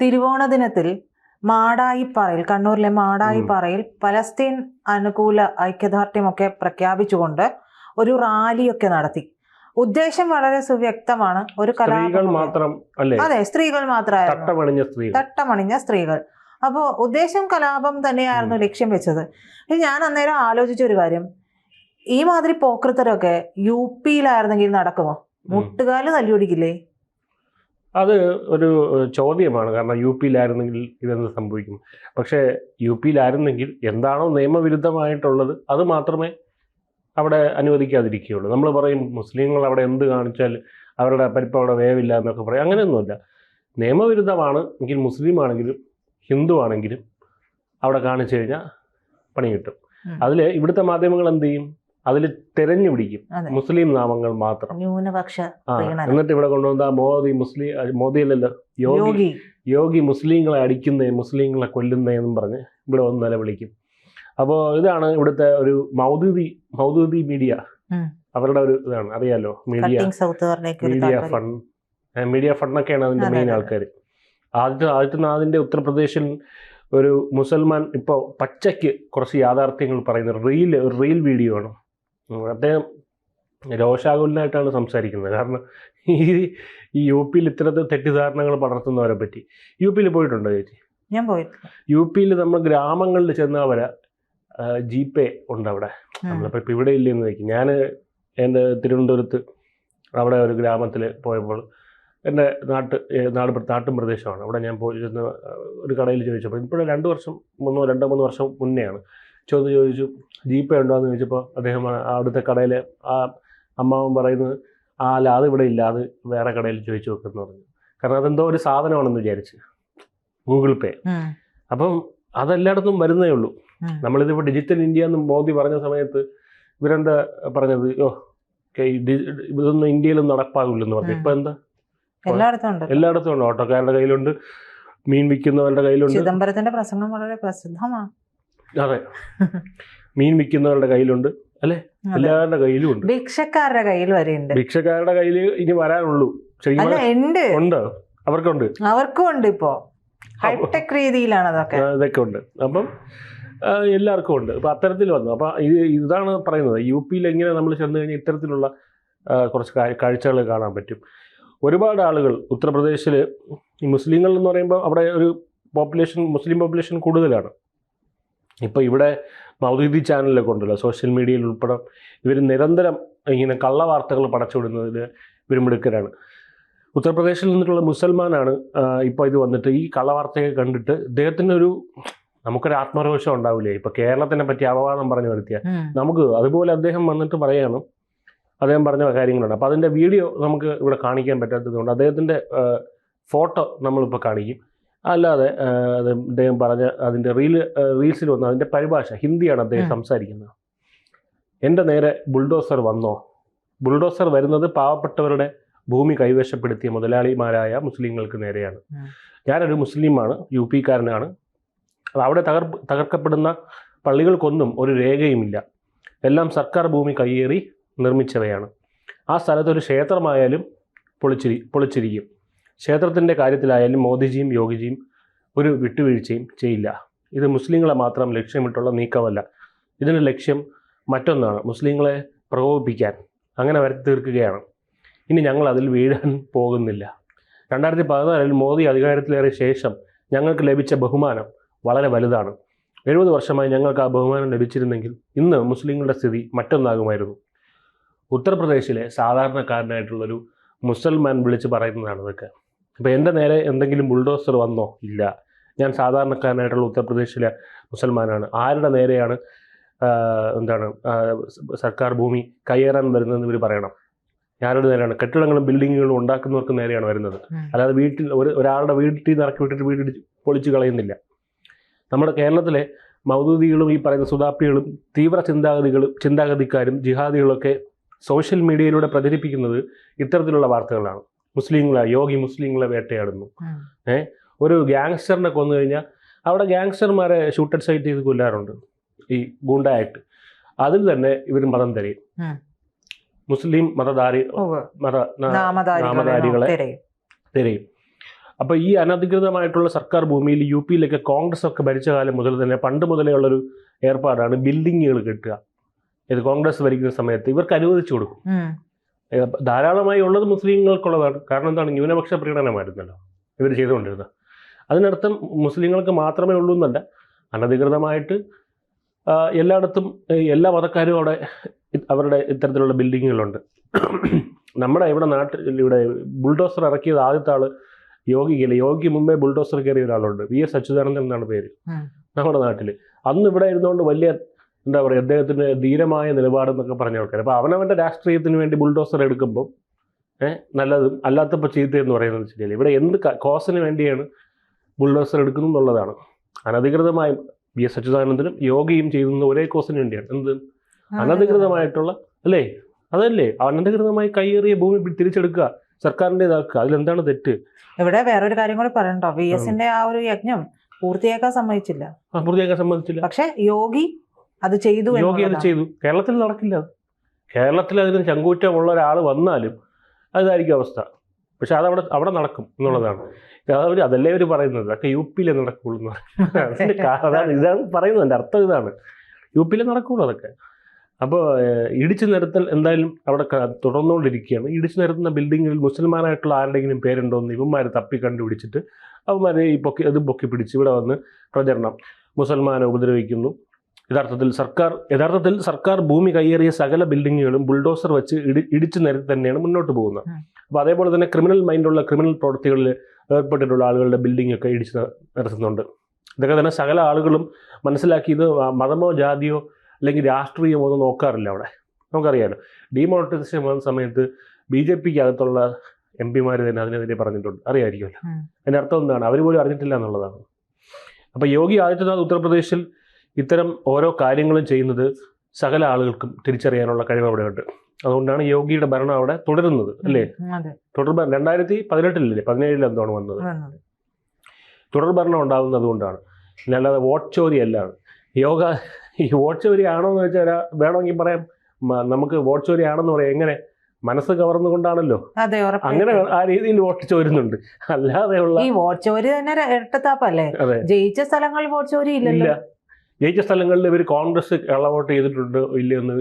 തിരുവോണ ദിനത്തിൽ മാടായിപ്പാറയിൽ കണ്ണൂരിലെ മാടായിപ്പാറയിൽ പലസ്തീൻ അനുകൂല ഐക്യദാർഢ്യമൊക്കെ പ്രഖ്യാപിച്ചുകൊണ്ട് ഒരു റാലിയൊക്കെ നടത്തി. ഉദ്ദേശം വളരെ സുവ്യക്തമാണ്. ഒരു സ്ത്രീകൾ കലാപം മാത്രം അതെ സ്ത്രീകൾ മാത്രമായിരുന്നു. തട്ടമണിഞ്ഞ സ്ത്രീകൾ. അപ്പോൾ ഉദ്ദേശം കലാപം തന്നെയായിരുന്നു ലക്ഷ്യം വെച്ചത്. ഞാൻ അന്നേരം ആലോചിച്ച ഒരു കാര്യം. ഈ മാതിരി പോക്കൃത്തരൊക്കെ യു പിയിലായിരുന്നെങ്കിൽ നടക്കുമോ? മുട്ടുകാൽ തല്ലിയൊടിക്കില്ലേ? അത് ഒരു ചോദ്യമാണ്. കാരണം യു പിയിലായിരുന്നെങ്കിൽ ഇതെന്ത് സംഭവിക്കും? പക്ഷേ യു പിയിലായിരുന്നെങ്കിൽ എന്താണോ നിയമവിരുദ്ധമായിട്ടുള്ളത് അത് മാത്രമേ അവിടെ അനുവദിക്കാതിരിക്കുകയുള്ളൂ. നമ്മൾ പറയും മുസ്ലിങ്ങൾ അവിടെ എന്ത് കാണിച്ചാൽ അവരുടെ പരിപ്പ് അവിടെ വേവില്ല എന്നൊക്കെ പറയും. അങ്ങനെയൊന്നുമില്ല. നിയമവിരുദ്ധമാണ് എങ്കിൽ മുസ്ലിം ആണെങ്കിലും ഹിന്ദു ആണെങ്കിലും അവിടെ കാണിച്ചു കഴിഞ്ഞാൽ പണി കിട്ടും. അതിൽ ഇവിടുത്തെ മാധ്യമങ്ങൾ എന്ത് ചെയ്യും? അതിൽ തിരഞ്ഞു പിടിക്കും. മുസ്ലിം നാമങ്ങൾ മാത്രം. ന്യൂനപക്ഷ എന്നിട്ട് ഇവിടെ കൊണ്ടുവന്ന മോദി മുസ്ലിം മോദി അല്ലല്ലോ യോഗി. യോഗി. മുസ്ലിങ്ങളെ അടിക്കുന്നേ മുസ്ലിങ്ങളെ കൊല്ലുന്നേ എന്നും പറഞ്ഞ് ഇവിടെ വന്ന് നിലവിളിക്കും. അപ്പോൾ ഇതാണ് ഇവിടുത്തെ ഒരു മൗദൂദി മൗദൂദി മീഡിയ. അവരുടെ ഒരു ഇതാണ് അറിയാലോ? മീഡിയ. മീഡിയ. ഫണ്ട് മീഡിയ ഫണ്ടൊക്കെയാണ് അതിന്റെ മെയിൻ. ആൾക്കാർ. ആദ്യത്തെ ആദിത്യനാഥിന്റെ ഉത്തർപ്രദേശിൽ ഒരു മുസൽമാൻ ഇപ്പോൾ പച്ചയ്ക്ക് കുറച്ച് യാഥാർത്ഥ്യങ്ങൾ പറയുന്ന റീൽ ഒരു റീൽ വീഡിയോ ആണ്. അദ്ദേഹം രോഷാകുലനായിട്ടാണ് സംസാരിക്കുന്നത്. കാരണം ഈ ഈ യു പിയിൽ ഇത്തരത്തിൽ തെറ്റിദ്ധാരണകൾ പടർത്തുന്നവരെ പറ്റി. യു പിയിൽ പോയിട്ടുണ്ടോ ചേച്ചി? ഞാൻ പോയിട്ടില്ല. യു പിയിൽ നമ്മൾ ഗ്രാമങ്ങളിൽ ചെന്നവരെ ജി പേ ഉണ്ട് അവിടെ. നമ്മളിപ്പോൾ ഇപ്പം ഇവിടെ ഇല്ലെന്ന് വയ്ക്കും ഞാൻ എന്റെ തിരുവനന്തപുരത്ത് അവിടെ ഒരു ഗ്രാമത്തിൽ പോയപ്പോൾ എന്റെ നാട്ട് നാട് നാട്ടും പ്രദേശമാണ്. അവിടെ ഞാൻ പോയി ചെന്ന് ഒരു കടയിൽ ചോദിച്ചപ്പോൾ ഇപ്പോഴും രണ്ട് വർഷം മൂന്നോ രണ്ടോ മൂന്ന് വർഷം മുന്നെയാണ്. ചോദിച്ചു ചോദിച്ചു ജി പേ ഉണ്ടോ എന്ന് ചോദിച്ചപ്പോൾ അദ്ദേഹം അവിടുത്തെ കടയിലെ ആ അമ്മാവൻ പറയുന്നത് ആ അല്ല അത് ഇവിടെ ഇല്ല അത് വേറെ കടയിൽ ചോദിച്ചു വെക്കുന്നു പറഞ്ഞു. കാരണം അതെന്തോ ഒരു സാധനമാണെന്ന് വിചാരിച്ച്. Google pay. അപ്പം അതെല്ലായിടത്തും വരുന്നേ ഉള്ളൂ. നമ്മളിതിപ്പോൾ ഡിജിറ്റൽ ഇന്ത്യ എന്ന് മോദി പറഞ്ഞ സമയത്ത് ഇവരെന്താ പറഞ്ഞത്? ഓ ഇതൊന്നും ഇന്ത്യയിലും നടപ്പാകില്ലെന്ന് പറഞ്ഞു. ഇപ്പൊ എന്താ? എല്ലായിടത്തും ഉണ്ട്. ഓട്ടോക്കാരുടെ കയ്യിലുണ്ട് മീൻ വിൽക്കുന്നവരുടെ കയ്യിലുണ്ട്. ചിദംബരത്തിന്റെ പ്രസംഗം വളരെ പ്രസിദ്ധമാണ് അതെ. മീൻ വിൽക്കുന്നവരുടെ കയ്യിലുണ്ട് അല്ലെ. എല്ലാവരുടെ കയ്യിലും ഉണ്ട്. ഭിക്ഷക്കാരുടെ കയ്യിൽ വരെ ഉണ്ട്. ഭിക്ഷക്കാരുടെ കയ്യിൽ ഇനി വരാനുള്ളൂ. ഉണ്ട്. അവർക്കുണ്ട്. അവർക്കും ഉണ്ട് ഇപ്പോ. ഹൈടെക് രീതിയിലാണ് അതൊക്കെ. ഇതൊക്കെ ഉണ്ട്. അപ്പം എല്ലാവർക്കും ഉണ്ട്. അപ്പം അത്തരത്തിൽ വന്നു. അപ്പം ഇത് ഇതാണ് പറയുന്നത്. യു പിയിൽ എങ്ങനെ നമ്മൾ ചെന്ന് കഴിഞ്ഞാൽ ഇത്തരത്തിലുള്ള കുറച്ച് കാഴ്ചകൾ കാണാൻ പറ്റും. ഒരുപാട് ആളുകൾ ഉത്തർപ്രദേശിൽ ഈ മുസ്ലിങ്ങൾ എന്ന് പറയുമ്പോൾ അവിടെ ഒരു പോപ്പുലേഷൻ മുസ്ലിം പോപ്പുലേഷൻ കൂടുതലാണ്. ഇപ്പോൾ ഇവിടെ മൗദീദി ചാനലൊക്കെ ഉണ്ടല്ലോ സോഷ്യൽ മീഡിയയിൽ ഉൾപ്പെടെ ഇവർ നിരന്തരം ഇങ്ങനെ കള്ളവാർത്തകൾ പടച്ചുവിടുന്നതിൽ ഇവർ മിടുക്കരാണ് ഉത്തർപ്രദേശിൽ നിന്നിട്ടുള്ള മുസൽമാനാണ് ഇപ്പോൾ ഇത് വന്നിട്ട് ഈ കള്ളവാർത്തയൊക്കെ കണ്ടിട്ട് ഇദ്ദേഹത്തിനൊരു നമുക്കൊരു ആത്മരോഷം ഉണ്ടാവില്ലേ? ഇപ്പൊ കേരളത്തിനെ പറ്റി അപവാദം പറഞ്ഞു വരുത്തിയ. നമുക്ക് അതുപോലെ അദ്ദേഹം വന്നിട്ട് പറയാണ് അദ്ദേഹം പറഞ്ഞ കാര്യങ്ങളുണ്ട്. അപ്പൊ അതിന്റെ വീഡിയോ നമുക്ക് ഇവിടെ കാണിക്കാൻ പറ്റാത്തതുകൊണ്ട് അദ്ദേഹത്തിന്റെ ഫോട്ടോ നമ്മളിപ്പോൾ കാണിക്കും. അല്ലാതെ അദ്ദേഹം പറഞ്ഞ അതിന്റെ റീൽ റീൽസിൽ വന്ന അതിന്റെ പരിഭാഷ ഹിന്ദിയാണ് അദ്ദേഹം. സംസാരിക്കുന്നത്. എന്റെ നേരെ ബുൾഡോസർ വന്നോ? ബുൾഡോസർ വരുന്നത് പാവപ്പെട്ടവരുടെ ഭൂമി കൈവശപ്പെടുത്തിയ മുതലാളിമാരായ മുസ്ലിങ്ങൾക്ക് നേരെയാണ്. ഞാനൊരു മുസ്ലിമാണ് യു പിക്കാരനാണ് കാരനാണ് അവിടെ തകർ തകർക്കപ്പെടുന്ന പള്ളികൾക്കൊന്നും ഒരു രേഖയുമില്ല. എല്ലാം സർക്കാർ ഭൂമി കയ്യേറി നിർമ്മിച്ചവയാണ്. ആ സ്ഥലത്തൊരു ക്ഷേത്രമായാലും പൊളിച്ചിരി പൊളിച്ചിരിക്കും. ക്ഷേത്രത്തിന്റെ കാര്യത്തിലായാലും മോദിജിയും യോഗിജിയും ഒരു വിട്ടുവീഴ്ചയും ചെയ്യില്ല. ഇത് മുസ്ലിങ്ങളെ മാത്രം ലക്ഷ്യമിട്ടുള്ള നീക്കമല്ല. ഇതിന്റെ ലക്ഷ്യം മറ്റൊന്നാണ്. മുസ്ലിങ്ങളെ പ്രകോപിപ്പിക്കാൻ. അങ്ങനെ വരുത്തി തീർക്കുകയാണ്. ഇനി ഞങ്ങൾ അതിൽ വീഴാൻ പോകുന്നില്ല. രണ്ടായിരത്തി പതിനാലിൽ മോദി അധികാരത്തിലേറിയ ശേഷം ഞങ്ങൾക്ക് ലഭിച്ച ബഹുമാനം വളരെ വലുതാണ്. എഴുപത് വർഷമായി ഞങ്ങൾക്ക് ആ ബഹുമാനം ലഭിച്ചിരുന്നെങ്കിൽ ഇന്ന് മുസ്ലിങ്ങളുടെ സ്ഥിതി മറ്റൊന്നാകുമായിരുന്നു. ഉത്തർപ്രദേശിലെ സാധാരണക്കാരനായിട്ടുള്ളൊരു മുസൽമാൻ വിളിച്ച് പറയുന്നതാണ് ഇതൊക്കെ അപ്പോൾ എന്റെ നേരെ എന്തെങ്കിലും ബുൾഡോസർ വന്നോ? ഇല്ല. ഞാൻ സാധാരണക്കാരനായിട്ടുള്ള ഉത്തർപ്രദേശിലെ മുസൽമാനാണ്. ആരുടെ നേരെയാണ് എന്താണ് സർക്കാർ ഭൂമി കയ്യേറാൻ വരുന്നതെന്ന് ഇവർ പറയണം. ആരുടെ നേരെയാണ്. കെട്ടിടങ്ങളും ബിൽഡിങ്ങുകളും ഉണ്ടാക്കുന്നവർക്ക് നേരെയാണ് വരുന്നത്. അല്ലാതെ വീട്ടിൽ ഒരു ഒരാളുടെ വീട്ടിൽ നിന്ന് ഇറക്കി വിട്ടിട്ട് വീട് പൊളിച്ചു പൊളിച്ച് കളയുന്നില്ല. നമ്മുടെ കേരളത്തിലെ മൗദൂദികളും ഈ പറയുന്ന സുതാപ്പികളും തീവ്ര ചിന്താഗതികളും ചിന്താഗതിക്കാരും ജിഹാദികളൊക്കെ സോഷ്യൽ മീഡിയയിലൂടെ പ്രചരിപ്പിക്കുന്നത് ഇത്തരത്തിലുള്ള വാർത്തകളാണ്. മുസ്ലിങ്ങളെ യോഗി മുസ്ലിങ്ങളെ വേട്ടയാടുന്നു. ഏഹ് ഒരു ഗ്യാങ്സ്റ്ററിനെ കൊന്നു കഴിഞ്ഞാൽ അവിടെ ഗ്യാങ്സ്റ്റർമാരെ ഷൂട്ടഡ് സൈറ്റ് ചെയ്ത് കൊല്ലാറുണ്ട്. ഈ ഗുണ്ടായിട്ട് ആക്ട് അതിൽ തന്നെ ഇവർ മതം തരയും. മുസ്ലിം മതധാരി. മത നാമധാരികളെ തിരയും. അപ്പോൾ ഈ അനധികൃതമായിട്ടുള്ള സർക്കാർ ഭൂമിയിൽ യു പിയിലൊക്കെ കോൺഗ്രസ് ഒക്കെ ഭരിച്ച കാലം മുതൽ തന്നെ പണ്ട് മുതലേ ഉള്ളൊരു ഏർപ്പാടാണ് ബിൽഡിങ്ങുകൾ കെട്ടുക. ഇത് കോൺഗ്രസ് ഭരിക്കുന്ന സമയത്ത് ഇവർക്ക് അനുവദിച്ചു കൊടുക്കും. ധാരാളമായി ഉള്ളത് മുസ്ലിങ്ങൾക്കുള്ളതാണ്. കാരണം എന്താണ്? ന്യൂനപക്ഷ പ്രീണനമായിരുന്നല്ലോ ഇവർ ചെയ്തുകൊണ്ടിരുന്നത് അതിനർത്ഥം മുസ്ലിങ്ങൾക്ക് മാത്രമേ ഉള്ളൂ എന്നല്ല. അനധികൃതമായിട്ട് എല്ലായിടത്തും എല്ലാ മതക്കാരും അവിടെ അവരുടെ ഇത്തരത്തിലുള്ള ബിൽഡിങ്ങുകളുണ്ട്. നമ്മുടെ ഇവിടെ നാട്ടിൽ ഇവിടെ ബുൾഡോസർ ഇറക്കിയത് ആദ്യത്തെ ആൾ യോഗിക്കല്ല യോഗിക്ക് മുമ്പേ ബുൾഡോസർ കയറിയ ഒരാളുണ്ട്. വി എസ് അച്യുതാനന്ദൻ എന്നാണ് പേര്. നമ്മുടെ നാട്ടിൽ അന്ന് ഇവിടെ ഇരുന്നുകൊണ്ട് വലിയ എന്താ പറയുക അദ്ദേഹത്തിന്റെ ധീരമായ നിലപാടെന്നൊക്കെ പറഞ്ഞ ആൾക്കാർ അപ്പോൾ അവനവന്റെ രാഷ്ട്രീയത്തിന് വേണ്ടി ബുൾഡോസർ എടുക്കുമ്പോൾ നല്ലതും അല്ലാത്തപ്പോൾ ചീത്തയെന്ന് പറയുന്നത് ശരിയല്ല. ഇവിടെ എന്ത് കോസിന് വേണ്ടിയാണ് ബുൾഡോസർ എടുക്കുന്നു എന്നുള്ളതാണ്. അനധികൃതമായി വി എസ് അച്യുതാനന്ദനും യോഗയും ചെയ്യുന്നത് ഒരേ കോസിന് വേണ്ടിയാണ്. എന്ത്? അനധികൃതമായിട്ടുള്ള അല്ലേ? അതല്ലേ? അനധികൃതമായി കയ്യേറിയ ഭൂമി തിരിച്ചെടുക്കുക തിരിച്ചെടുക്കുക സർക്കാരിന്റെതാക്കുക അതിലെന്താണ് തെറ്റ്? ഇവിടെ വേറൊരു കാര്യം കൂടി പറയണ്ടോ വി എസിന്റെ ആ ഒരു യജ്ഞം പൂർത്തിയാക്കാൻ സമ്മതിച്ചില്ല. പൂർത്തിയാക്കാൻ സമ്മതിച്ചില്ല. പക്ഷെ യോഗി അത് ചെയ്തു യോഗി അത് ചെയ്തു. കേരളത്തിൽ നടക്കില്ല കേരളത്തിൽ അതിന് ചങ്കൂറ്റമുള്ള ഒരാൾ വന്നാലും അതായിരിക്കും അവസ്ഥ. പക്ഷെ അതവിടെ അവിടെ നടക്കും എന്നുള്ളതാണ്. അവർ അതല്ലേ അവർ പറയുന്നത്? അതൊക്കെ യു പിയിലെ നടക്കുള്ളൂ എന്ന് പറയുന്നത്. അതാണ് ഇതാണ് പറയുന്നത്. എന്റെ അർത്ഥം ഇതാണ്. യു പിയിലെ നടക്കുള്ളൂ അതൊക്കെ. അപ്പോൾ ഇടിച്ചു നിരത്തൽ എന്തായാലും അവിടെ തുടർന്നുകൊണ്ടിരിക്കുകയാണ്. ഇടിച്ചു നിരത്തുന്ന ബിൽഡിങ്ങിൽ മുസൽമാനായിട്ടുള്ള ആരുടെയെങ്കിലും പേരുണ്ടോ എന്ന് ഇവന്മാർ തപ്പി കണ്ടുപിടിച്ചിട്ട് അവന്മാരെ ഈ പൊക്കി അത് പൊക്കി പിടിച്ച് ഇവിടെ വന്ന് പ്രചരണം. മുസൽമാനെ ഉപദ്രവിക്കുന്നു. യഥാർത്ഥത്തിൽ സർക്കാർ യഥാർത്ഥത്തിൽ സർക്കാർ ഭൂമി കയ്യേറിയ സകല ബിൽഡിങ്ങുകളും ബുൾഡോസർ വെച്ച് ഇടി ഇടിച്ചു നിരത്തി തന്നെയാണ് മുന്നോട്ട് പോകുന്നത്. അപ്പോൾ അതേപോലെ തന്നെ ക്രിമിനൽ മൈൻഡുള്ള ക്രിമിനൽ പ്രവൃത്തികളിൽ ഏർപ്പെട്ടിട്ടുള്ള ആളുകളുടെ ബിൽഡിംഗ് ഒക്കെ ഇടിച്ച് നിരത്തുന്നുണ്ട്. ഇതൊക്കെ തന്നെ സകല ആളുകളും മനസ്സിലാക്കി ഇത് മതമോ ജാതിയോ അല്ലെങ്കിൽ രാഷ്ട്രീയമോ ഒന്നും നോക്കാറില്ല അവിടെ. നമുക്കറിയാലോ ഡിമോണിറ്റൈസേഷൻ വന്ന സമയത്ത് ബി ജെ പിക്ക് അകത്തുള്ള എം പിമാർ തന്നെ അതിനെതിരെ പറഞ്ഞിട്ടുണ്ട്. അറിയാമായിരിക്കുമല്ലോ. അതിന്റെ അർത്ഥം എന്താണ്? അവർ പോലും അറിഞ്ഞിട്ടില്ല എന്നുള്ളതാണ്. അപ്പോൾ യോഗി ആദിത്യനാഥ് ഉത്തർപ്രദേശിൽ ഇത്തരം ഓരോ കാര്യങ്ങളും ചെയ്യുന്നത് സകല ആളുകൾക്കും തിരിച്ചറിയാനുള്ള കഴിവ് അവിടെ ഉണ്ട് അതുകൊണ്ടാണ് യോഗിയുടെ ഭരണം അവിടെ തുടരുന്നത് അല്ലേ? തുടർ ഭരണം രണ്ടായിരത്തി പതിനെട്ടിലല്ലേ പതിനേഴിൽ എന്താണ് വന്നത്. തുടർ ഭരണം ഉണ്ടാകുന്നത് അതുകൊണ്ടാണ് അല്ലാതെ വോട്ട് ചോരി അല്ലാണ് യോഗ ഈ വോട്ട് ചോരി ആണോ എന്ന് വെച്ചാൽ വേണമെങ്കിൽ പറയാം നമുക്ക് വോട്ട് ചോരി ആണെന്ന് പറയാം. എങ്ങനെ? മനസ്സ് കവർന്നുകൊണ്ടാണല്ലോ. അതെ അങ്ങനെ ആ രീതിയിൽ വോട്ട് ചോരുന്നുണ്ട്. അല്ലാതെയുള്ള ഈ വോട്ട് ചോരി തന്നെ ഇരട്ടത്താപ്പല്ലേ? ജയിച്ച സ്ഥലങ്ങളിൽ വോട്ട് ചോരി ഇല്ല. ഇല്ലല്ലോ ജയിച്ച സ്ഥലങ്ങളിൽ ഇവർ കോൺഗ്രസ് കള്ളവോട്ട് ചെയ്തിട്ടുണ്ട് ഇല്ലയോ എന്ന്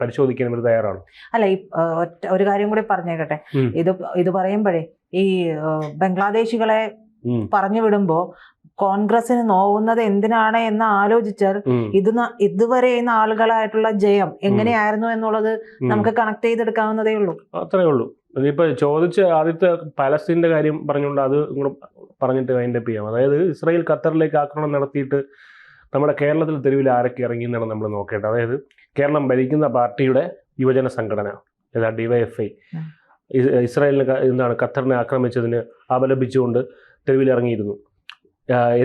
പരിശോധിക്കാൻ ഇവർ തയ്യാറാണ്. അല്ല ഈ ഒറ്റ ഒരു കാര്യം കൂടി പറഞ്ഞേക്കട്ടെ. ഇത് ഇത് പറയുമ്പോഴേ ഈ ബംഗ്ലാദേശികളെ പറഞ്ഞു വിടുമ്പോ കോൺഗ്രസിന് നോവുന്നത് എന്തിനാണ് എന്ന് ആലോചിച്ചാൽ ഇത് ഇതുവരെ ഈ ആളുകളായിട്ടുള്ള ജയം എങ്ങനെയായിരുന്നു എന്നുള്ളത് നമുക്ക് കണക്ട് ചെയ്തെടുക്കാവുന്നതേ ഉള്ളൂ. അത്രേ ഉള്ളൂ. ഇപ്പൊ ചോദിച്ച ആദ്യത്തെ പലസ്തീന്റെ കാര്യം പറഞ്ഞുകൊണ്ട് അത് പറഞ്ഞിട്ട് വൈൻഡപ്പ് ചെയ്യാം. അതായത് ഇസ്രായേൽ ഖത്തറിലേക്ക് ആക്രമണം നടത്തിയിട്ട് നമ്മുടെ കേരളത്തിൽ തെരുവിൽ ആരൊക്കെ ഇറങ്ങി എന്നാണ് നമ്മൾ നോക്കേണ്ടത്. അതായത് കേരളം ഭരിക്കുന്ന പാർട്ടിയുടെ യുവജന സംഘടന ഏതാ ഡിവൈഎഫ്ഐ എഫ് ഇസ്രായേലിനെ ഇസ്രായേലിന് എന്താണ് ഖത്തറിനെ ആക്രമിച്ചതിന് അപലപിച്ചുകൊണ്ട് തെരുവിലിറങ്ങിയിരുന്നു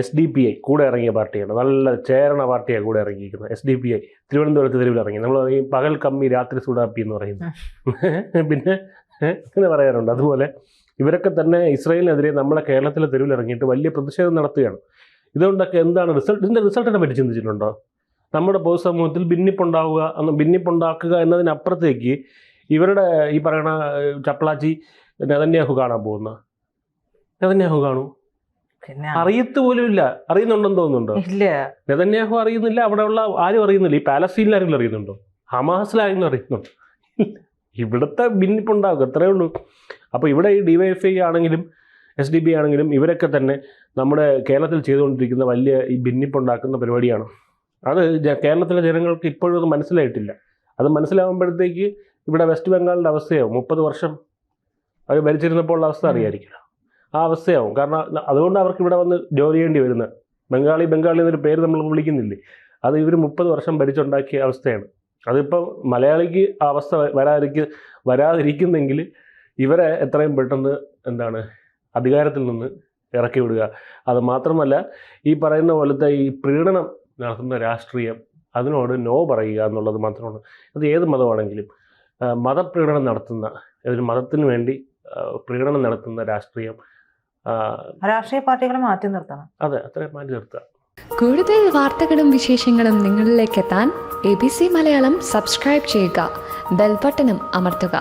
എസ് ഡി പി ഐ കൂടെ ഇറങ്ങിയ പാർട്ടിയാണ്. നല്ല ചേരണ പാർട്ടിയാണ് കൂടെ ഇറങ്ങിയിരിക്കുന്നത്. എസ് ഡി പി ഐ തിരുവനന്തപുരത്ത് തെരുവിൽ ഇറങ്ങി. നമ്മൾ ഈ പകൽ കമ്മി രാത്രി സുഡാപ്പി എന്ന് പറയുന്നു. പിന്നെ അങ്ങനെ പറയാറുണ്ട്. അതുപോലെ ഇവരൊക്കെ തന്നെ ഇസ്രായേലിനെതിരെ നമ്മളെ കേരളത്തിലെ തെരുവിൽ ഇറങ്ങിയിട്ട് വലിയ പ്രതിഷേധം നടത്തുകയാണ്. ഇതുകൊണ്ടൊക്കെ എന്താണ് റിസൾട്ട് ഇതിന്റെ റിസൾട്ടിനെ പറ്റി ചിന്തിച്ചിട്ടുണ്ടോ? നമ്മുടെ പൊതുസമൂഹത്തിൽ ഭിന്നിപ്പുണ്ടാവുക അന്ന് ഭിന്നിപ്പുണ്ടാക്കുക എന്നതിനപ്പുറത്തേക്ക് ഇവരുടെ ഈ പറയണ ചപ്പളാച്ചി നെതന്യാഹു കാണാൻ പോകുന്ന? നെതന്യാഹു കാണൂ. അറിയത്ത് പോലും ഇല്ല. അറിയുന്നുണ്ടെന്ന് തോന്നുന്നുണ്ടോ? ഇല്ല. നെതന്യാഹു അറിയുന്നില്ല. അവിടെയുള്ള ആരും അറിയുന്നില്ല. ഈ പാലസ്തീനിൽ ആരെങ്കിലും അറിയുന്നുണ്ടോ? ഹമാസിൽ ആരെങ്കിലും അറിയുന്നുണ്ടോ? ഇവിടുത്തെ ഭിന്നിപ്പുണ്ടാവുക. അത്രേ ഉള്ളൂ. അപ്പോൾ ഇവിടെ ഈ ഡിവൈഎഫ്ഐ ആണെങ്കിലും എസ് ഡി ബി ആണെങ്കിലും ഇവരൊക്കെ തന്നെ നമ്മുടെ കേരളത്തിൽ ചെയ്തുകൊണ്ടിരിക്കുന്ന വലിയ ഈ ഭിന്നിപ്പുണ്ടാക്കുന്ന പരിപാടിയാണ്. അത് കേരളത്തിലെ ജനങ്ങൾക്ക് ഇപ്പോഴും അത് മനസ്സിലായിട്ടില്ല. അത് മനസ്സിലാവുമ്പോഴത്തേക്ക് ഇവിടെ വെസ്റ്റ് ബംഗാളിന്റെ അവസ്ഥയാവും. മുപ്പത് വർഷം അവർ ഭരിച്ചിരുന്നപ്പോൾ ഉള്ള അവസ്ഥ അറിയായിരിക്കില്ല. ആ അവസ്ഥയാവും. കാരണം അതുകൊണ്ട് അവർക്ക് ഇവിടെ വന്ന് ജോലി ചെയ്യേണ്ടി വരുന്നത്. ബംഗാളി ബംഗാളി എന്നൊരു പേര് നമ്മൾ വിളിക്കുന്നില്ലേ? അത് ഇവർ മുപ്പത് വർഷം ഭരിച്ചുണ്ടാക്കിയ അവസ്ഥയാണ്. അതിപ്പോൾ മലയാളിക്ക് ആ അവസ്ഥ വരാതിരിക്ക വരാതിരിക്കുന്നെങ്കിൽ ഇവരെ എത്രയും പെട്ടെന്ന് എന്താണ് അധികാരത്തിൽ നിന്ന് ഇറക്കി വിടുക. അത് മാത്രമല്ല ഈ പറയുന്ന പോലത്തെ ഈ പ്രീണനം നടത്തുന്ന രാഷ്ട്രീയം അതിനോട് നോ പറയുക എന്നുള്ളത് മാത്രമാണ്. അത് ഏത് മതമാണെങ്കിലും മതപ്രീണനം നടത്തുന്ന ഒരു മതത്തിന് വേണ്ടി പ്രീണനം നടത്തുന്ന രാഷ്ട്രീയം രാഷ്ട്രീയ പാർട്ടികളെ മാറ്റി നിർത്തണം. അതെ അത്രയും മാറ്റി നിർത്തുക. കൂടുതൽ വാർത്തകളും വിശേഷങ്ങളും നിങ്ങളിലേക്ക് എത്താൻ A B C Malayalam subscribe ചെയ്യുക. ബെൽബട്ടനും അമർത്തുക.